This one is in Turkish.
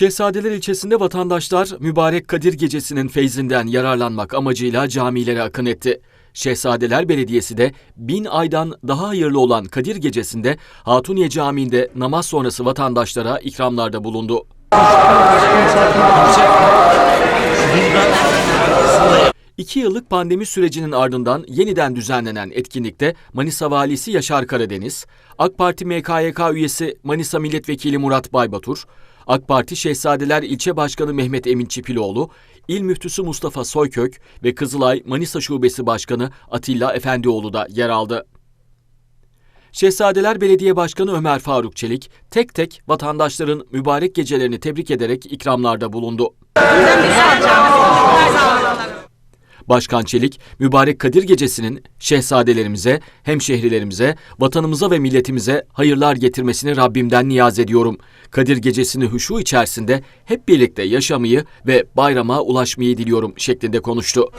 Şehzadeler ilçesinde vatandaşlar mübarek Kadir Gecesi'nin feyzinden yararlanmak amacıyla camilere akın etti. Şehzadeler Belediyesi de bin aydan daha hayırlı olan Kadir Gecesi'nde Hatuniye Camii'nde namaz sonrası vatandaşlara ikramlarda bulundu. İki yıllık pandemi sürecinin ardından yeniden düzenlenen etkinlikte Manisa Valisi Yaşar Karadeniz, AK Parti MKYK üyesi Manisa Milletvekili Murat Baybatur, AK Parti Şehzadeler İlçe Başkanı Mehmet Emin Çipiloğlu, İl Müftüsü Mustafa Soykök ve Kızılay Manisa Şubesi Başkanı Atilla Efendioğlu da yer aldı. Şehzadeler Belediye Başkanı Ömer Faruk Çelik tek tek vatandaşların mübarek gecelerini tebrik ederek ikramlarda bulundu. Başkan Çelik, mübarek Kadir Gecesi'nin şehzadelerimize, hemşehrilerimize, vatanımıza ve milletimize hayırlar getirmesini Rabbimden niyaz ediyorum. Kadir Gecesi'ni huşu içerisinde hep birlikte yaşamayı ve bayrama ulaşmayı diliyorum şeklinde konuştu.